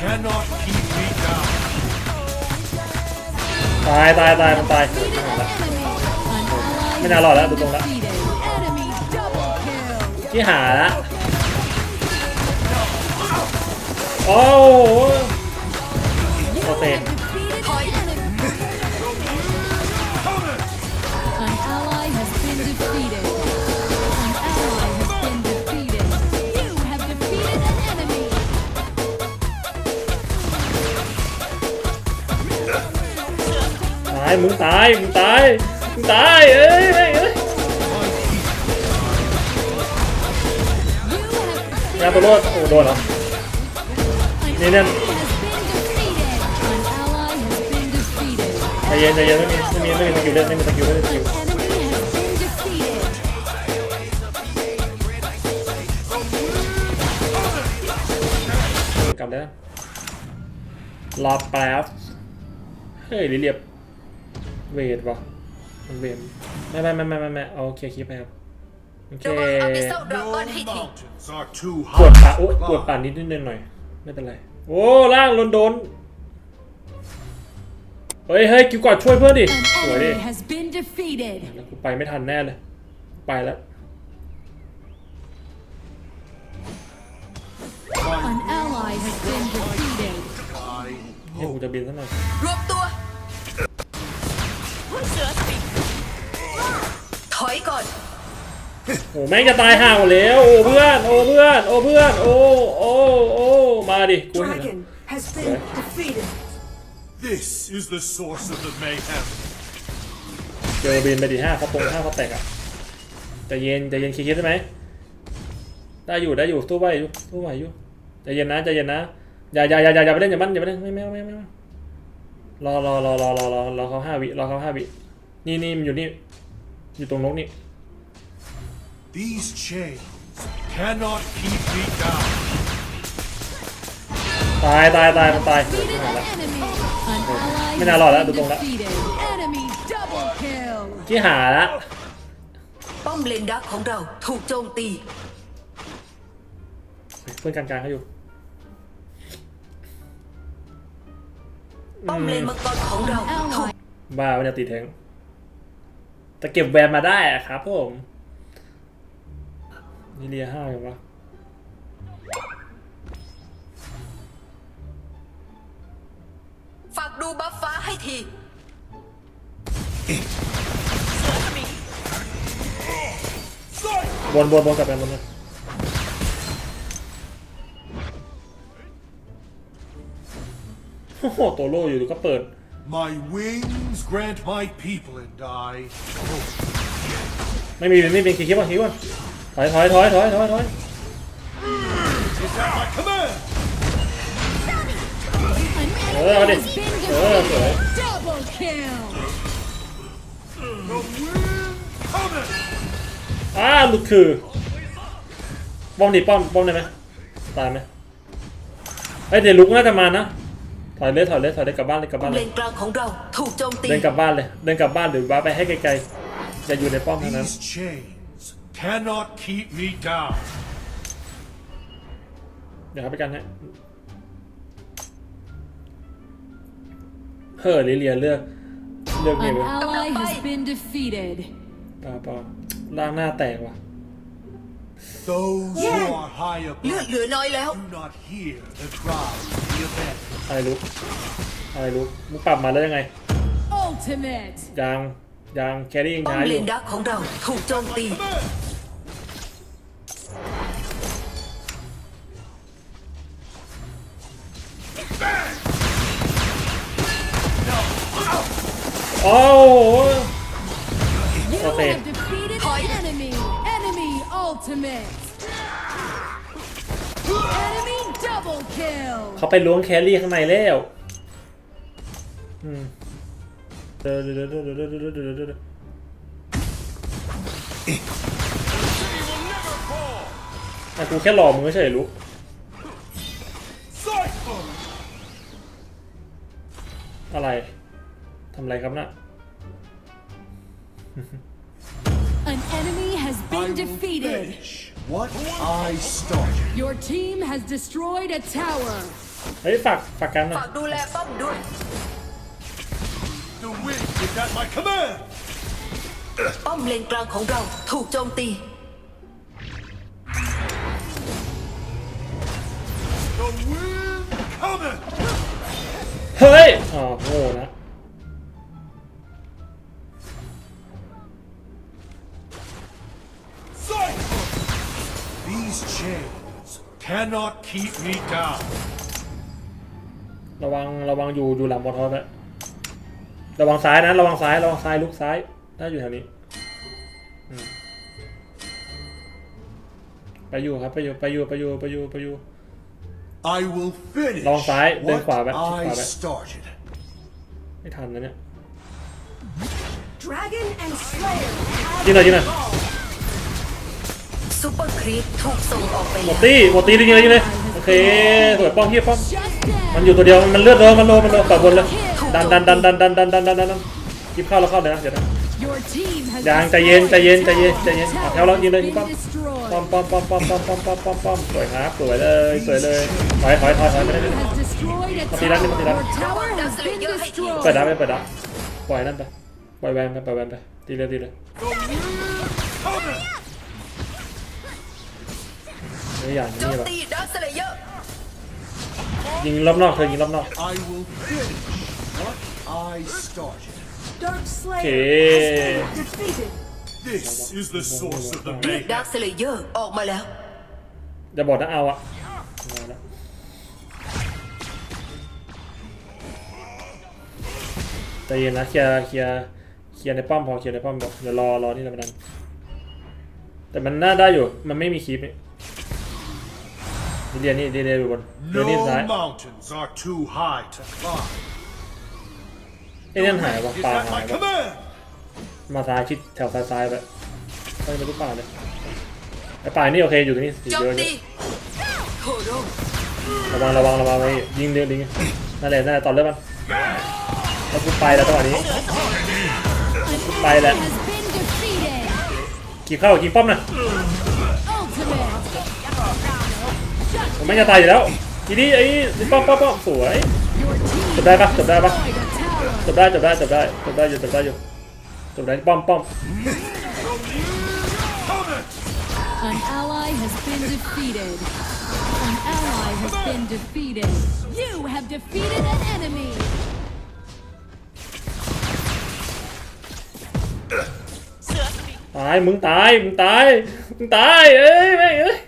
cannot keep me down. ตายตายตายมันตาย ไม่น่ารอดแล้วดูตรงละที่หาละโอ้โหโอเคายมึงตายมึงตายมึงตายเอ้ยแม่งเอ้ยยาตัวรอดโอ้โดนเหรอ An Nên em- enemy has been defeated. An ally has been defeated. ใจเย็นใจเย็นไม่มีไม่มีไม่มีสกิลเล่นไม่มีสกิลไม่มีสกิลกลับแล้วรอแป๊บเฮ้ยเลียบ เวทวะมันเวทไม่ไม่ไม่ไม่ไม่ไม่เอาโอเคคลิปไปครับโอเค No mountains are too ปวด high. ปากโอ้ปวดปากนิดนิดหน่อยหน่อยไม่เป็นไร โอ้ล่างลนโดนเฮ้ยเฮ้ยกิวกอดช่วยเพื่อนดิ An สวยดิ enemy has been defeated. แล้วกูไปไม่ทันแน่เลย ไปแล้ว An ally has been defeated. นี่กูจะบินซะหน่อย รวบตัว โอ้แม่งจะตายห่าหมดแล้วโอ้เพื่อนโอ้เพื่อนโอ้เพื่อนโอ้โอ้โอ้มาดิกูเห็นแล้ว Dragon has been defeated. This is the source of the mayhem. เจอบินไปดิห้าเขาปงห้าเขาแตกอะใจเย็นใจเย็นคิดๆได้ไหมได้อยู่ได้อยู่สู้ไหวอยู่สู้ไหวอยู่ใจเย็นนะใจเย็นนะอย่าอย่าอย่าอย่าอย่าไปเล่นอย่ามันอย่าไปเล่นไม่ไม่ไม่ไม่ไม่รอรอรอรอรอรอรอเขาห้าวิรอเขาห้าวินี่นี่มันอยู่นี่อยู่ตรงนกนี่ These chains cannot keep me down. ตายตายตายมันตาย Defeated an enemy. An ally ไม่น่ารอดแล้ว has ดู been ตรงละ defeated. Enemy double kill. ที่หาละป้อมเลนดักของเราถูกโจมตี เพื่อนกลางๆเขาอยู่ ป้อมเลนมังกรของเราถูก Ally บ้ามันจะตีแทงแต่เก็บแวนมาได้อะครับผม นี่เรียห้ากันวะฝากดูบัฟฟ้าให้ทีบนบนบนกลับไปบนเลยโอ้โหตัวโล่อยู่ก็เปิด My wings grant my people and I hope. ไม่มีไม่มีคิดคิดว่าคิดว่าถ อยถอยถอยถอยถอยถอย Is at my command. An Ờ, enemy đi. has been Ờ, defeated. rồi. Double kill. The wind cometh. อ้าหลุดคือป้อมดิป้อมป้อมได้ไหมตายไหมเฮ้ยเดี๋ยวลุกน่าจะมานะถอยเลยถอยเลยถอยเลยกลับบ้านเลยกลับป้อบ้ามนเลเลยนกลางของเราถูกโจมตี เดินกลับบ้านเลยเดินกลับบ้านหรือว่าไปให้ไกลๆอย่าอยู่ในป้อมเท่านั้น These chains cannot keep me down. เดี๋ยวครับไปกันฮะเฮ้อลิเลียเลือกเลือกเนี่ย An เว้ย ally has been defeated. ปาปาล่างหน้าแตกว่ะ Those who are high เลือด above เหลือน้อยแล้ว do not hear the cry of the event. อะไรรู้อะไรรู้มึงปรับมาแล้วยังไง Ultimate. ยังยังแครี่ยังป้อมช้าอเลยู่นดักของเราถูกโจมตี โอ้โห You Okay. have defeated an enemy. Enemy ultimate. Enemy double kill. เขาไปล้วงแครี่ข้างในแล้วอืมเดี๋ยวเดี๋ยวเดี๋ยวเดี๋ยวเดี๋ยวเดี๋ยวเดี๋ยวเดี๋ยวเดี๋ยวแต่กูแค่หลอกมึงไม่ใช่เหรอรู้ Cypher! อะไร ทำอะไรครับน่ะ An enemy has I been will defeated. finish what I started. Your team has destroyed a tower. เฮ้ยฝากฝากกันหนะ ฝากดูแลป้อมด้วย The wind is at my command. ป้อมเลนกลางของเราถูกโจมตี The wind cometh. เฮ้ยอ๋อโง่นะ cannot keep me down. ระวังระวังอยู่อยู่หลังบอลทอสนะระวังซ้ายนะระวังซ้ายระวังซ้ายลุกซ้ายถ้าอยู่แถวนี้อืมไปอยู่ครับไปอยู่ไปอยู่ไปอยู่ไปอยู่ไปอยู่ I will finish Long side, then what khóa vậy, khóa I vậy. started. ไม่ทันนะเนี่ย Dragon and Slayer ยิงหน่อยยิงหน่อยซูเปอ ร์ครีปถูกส่งออกไปหมดตีหมดตียิงเลยยิงเลยโอเคสวยป้อมเฮียป้อมมันอยู่ตัวเดียวมันเลือดโลมันโลมันโลปล่อยบนเลยดันดันดันดันดันดันดันดันดันยิบเข้าแล้วเข้าเลยนะเดี๋ยวนะ Your team has ยังใจเย็นใจเย็นใจเย็นใจเย็นเอาแถวเรายิงเลยยิงป้อมป้อมป้อมป้อมป้อมป้อมป้อมป้อมป้อมป้อมสวยครับสวยเลยสวยเลยถอยถอยถอยถอยไม่ได้ไม่ได้ Has destroyed a Mati lang, mati tower. lang. Your tower has been เปิดดับไปเปิดดับปล่อยนั่นไปปล่อยแวนไปปล่อยแวนไปตีเลยตีเลย The wind cometh. ไม่อย่างโจนี้มหรอตีดักสเลเยอร์ยิงรอบนอกเธอยิงรอบนอก I will finish what I started. Dark Slayer Okay. has been defeated. This is the source of the เรียก mayhem. ดักสเลเยอร์ออกมาแล้ว จะบอกนะเอาอะมาแล้วใจเย็นนะเคลียร์เคลียร์เคลียร์ในป้อมพอเคลียร์ในป้อมบอกเดี๋ยวรอรอนี่เราไปดันแต่มันน่าได้อยู่มันไม่มีคลิปนี่นี่ เดียนนี่เดียนเดียนอยู่บนเดียนนี่ซ้าย No mountains are too high to climb. เอ้ยนั่นหายวะ Is ปลา at หาย my วะ command. มาซ้ายชิดแถวซ้ายซ้ายๆไปไม่เป็นลูกป่าเลยไอ้ป่านี่โอเคอยู่ตรงนี้สีโจเยมอะตีโคโรระวังระวังระวังไว้ยิงเดือดยิงนั่นแหละนั่นแหละตอนเริ่มมันแล้วกูไปแล้วจังหวะนี้ An Bay enemy lên. has been defeated. กี่เข้ากี่ป้อมนะ ผมไม่จะตายอยู่แล้ว ทีนี้ไอ้นี่ป้อมป้อมป้อมสวย Your team จบได้ปะจบได้ปะ destroyed a tower. จบได้จบได้จบได้จบได้อยู่จบได้อยู่จบได้ป้อมป้อม An ally has been defeated. An ally has been defeated. You have defeated an enemy. ตายมึงตายมึงตายมึงตายเอ้ยแม่งเอ้ยต้อง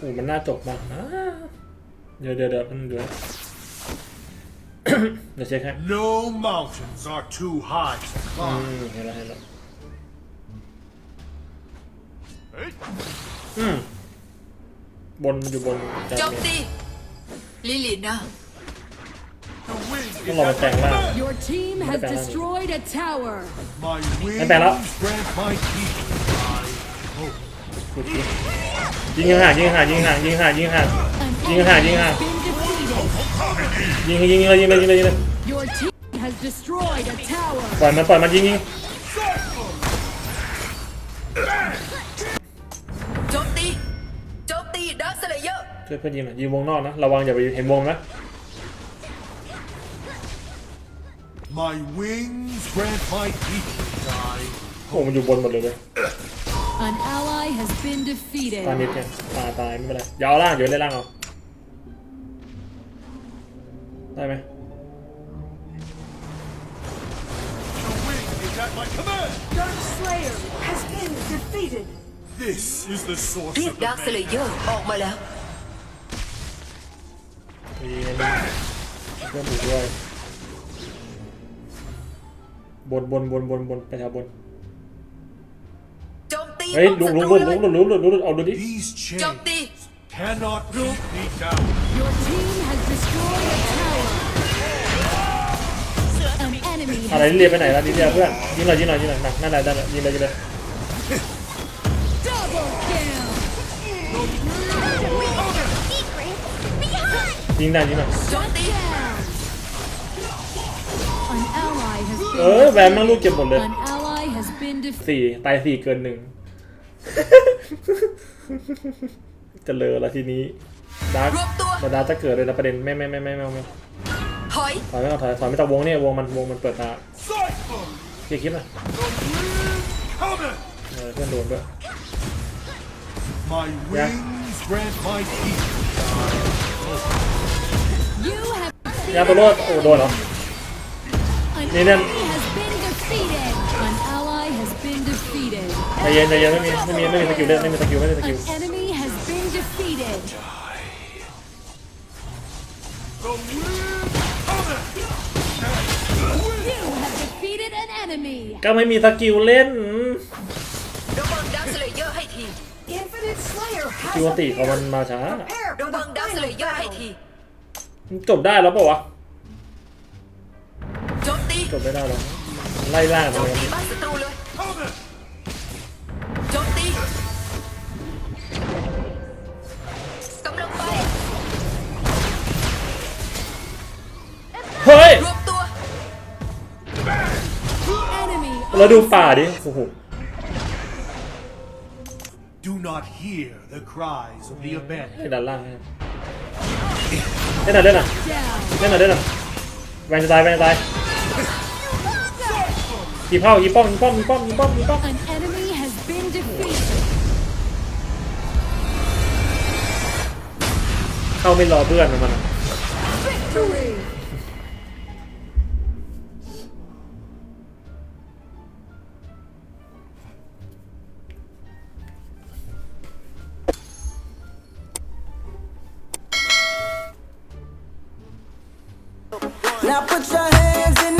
โอ้มันน่าจบมากนะ เดี๋ยวเดี๋ยวเดี๋ยวมันเดี๋ยวเดี๋ยวเช็คให้ No mountains are too high to อื climb. มเห็นแล้วเห็นแล้วอืมบนมันอยู่บนจาโจมเมตีลิลินะ The wind is Long at my tag lang. command. Your team has Maganda lang. destroyed a tower. My wings Ang pera. grant my people and I hope. สุดที่ยิงห่างยิงห่างยิงห่างยิงห่างยิงห่าง An ยิงห่าง enemy ยิงห่าง has been defeated. ยิงยิงเลยยิงเลยยิงเลยยิงเลย Your team has destroyed a tower. ปล่อยมันปล่อยมันยิงยิงโจมตีโจมตีดักสเลเยอร์ช่วยเพื่อนยิงหน่อยยิงวงนอกนะระวังอย่าไปเห็นวงนะ My wings grant my people and I โอ้มันอยู่บนหมดเลยเลย An ally has been defeated. ตานิดเนี่ยตาตายไม่เป็นไรอย่าเอาล่างเดี๋ยวเล่นล่างเอาได้ไหม The wind is at my command. Dark Slayer has been defeated. This is the source เรียก of the ดักสเล mayhem. เยอร์ออกมาแล้ว มีอันนี้เพื่อนหมูด้วยบนบนบนบนบนไปแถวบน เฮ้ยลุงลุงลุงลุงลุงลุงลุงลุงเอาดูดิ These โจมตี chains cannot keep me down. Your team has destroyed a tower. An enemy อะไร has เรียนไปไหนแล้วนี่เรียเพื่อนยิงหน่อยยิงหน่อยยิงหน่อยหนักนั่นแหละนั่นแหละยิงเลยยิงเลย double kill. ยิงได้ยิงหน่อยโจมตี Down. An ally has เอ been อแหวนแม่งลูกเก็บหมดเลย An ally has been defeated. สี่ตายสี่เกินหนึ่ง จะเลอละทีนี้ดาร์กรวมตัวมาดาร์กจะเกิดเลยนะประเด็นไม่ไม่ไม่ไม่ไม่ไม่ถอยถอยไม่ต้องถอยถอยไม่ต้องวงเนี่ยวงมันวงมันเปิดตา Cypher! เคลียร์คลิปนะ Coming! เออเพื่อนโดนด้วย My wings grant my people. You have ยาตัวรอดโอ้โดนเหรอ an Nên em- enemy ใจเย็นใจเย็นไม่มีไม่มีไม่มีสกิลเล่นไม่มีสกิลไม่มีสกิล An enemy has been defeated. The wind coming! You have defeated an enemy. ก็ไม่มีสกิลเล่นอืมระวังดักสเลเยอร์ให้ที Infinite Slayer ส has กิลอันติของมันมาช้า Prepare ระ for วัง the ดักสเล final เยอร์ให้ battle. มันจบได้แล้วเปล่าวะโจมตีจบไม่ได้หรอกไล่ล่าโจทำไมมตีบ้านศัตรูเลย แล้วดูป่าดิโอ้โห Do not hear the cries of the abandoned. ให้ด้านล่างให้เล่นหน่อยเล่นหน่อย down. เล่นหน่อยเล่นหน่อยแวนจะตายแวนจะตายยีเป้ายีป้อมยีป้อมยีป้อมยีป้อมยีป้อม An enemy has been defeated. เข้าไม่รอเพื่อนมันอะ Now put your hands in